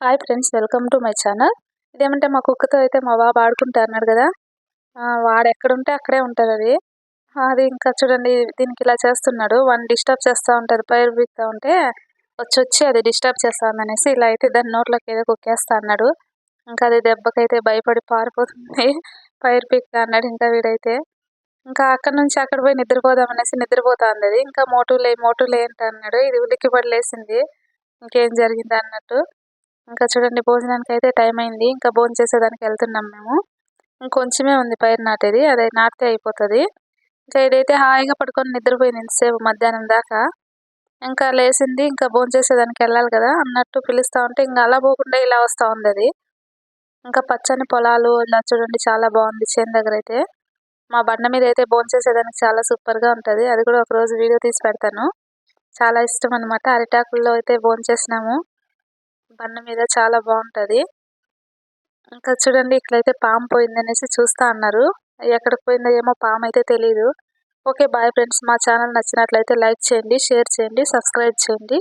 Hi friends welcome to my channel ఇదేమంటే మా కుక్కతో అయితే మా బాబు ఆడుకుంటా అన్నాడు కదా. వాడు ఎక్కడుంటే అక్కడే ఉంటుంది అది. అది ఇంకా చూడండి దీనికి ఇలా చేస్తున్నాడు. వన్ డిస్టర్బ్ చేస్తూ ఉంటుంది పైరు బీక్తూ ఉంటే వచ్చి వచ్చి అది డిస్టర్బ్ చేస్తుంది అనేసి ఇలా అయితే దాని నోట్లోకి ఏదో కుక్కేస్తా అన్నాడు. ఇంకా అది దెబ్బకైతే భయపడి పారిపోతుంది. పైరు పీక్తా అన్నాడు ఇంకా వీడైతే. ఇంకా అక్కడ నుంచి అక్కడ పోయి నిద్రపోదాం అనేసి నిద్రపోతా ఉంది ఇంకా మోటులే మోటులే ఏంటి అన్నాడు. ఇది ఉలిక్కి పడలేసింది. ఇంకేం జరిగింది అన్నట్టు. ఇంకా చూడండి భోజనానికి అయితే టైం అయింది. ఇంకా భోజనం చేసేదానికి వెళ్తున్నాం మేము. ఇంకొంచమే ఉంది పైరు నాటేది. అది నాటితే అయిపోతుంది. ఇంకా ఇదైతే హాయిగా పడుకొని నిద్రపోయింది ఇంతసేపు మధ్యాహ్నం దాకా. ఇంకా లేచింది ఇంకా భోజనం చేసేదానికి వెళ్ళాలి కదా అన్నట్టు పిలుస్తూ ఉంటే ఇంకా అలా పోకుండా ఇలా వస్తూ ఉంది అది. ఇంకా పచ్చని పొలాలు ఇలా చూడండి చాలా బాగుంది చేను దగ్గర అయితే. మా బండ మీద అయితే భోజనం చేసేదానికి చాలా సూపర్గా ఉంటుంది. అది కూడా ఒకరోజు వీడియో తీసి పెడతాను. చాలా ఇష్టం అనమాట అరిటాకుల్లో అయితే భోజనం చేసినాము. బండ మీద చాలా బాగుంటుంది. ఇంకా చూడండి ఇట్లయితే పాము పోయింది అనేసి చూస్తా అన్నారు. ఎక్కడికి పోయిందో ఏమో పాము అయితే తెలియదు ఓకే బాయ్ ఫ్రెండ్స్ మా ఛానల్ నచ్చినట్లయితే లైక్ చేయండి షేర్ చేయండి సబ్స్క్రైబ్ చేయండి.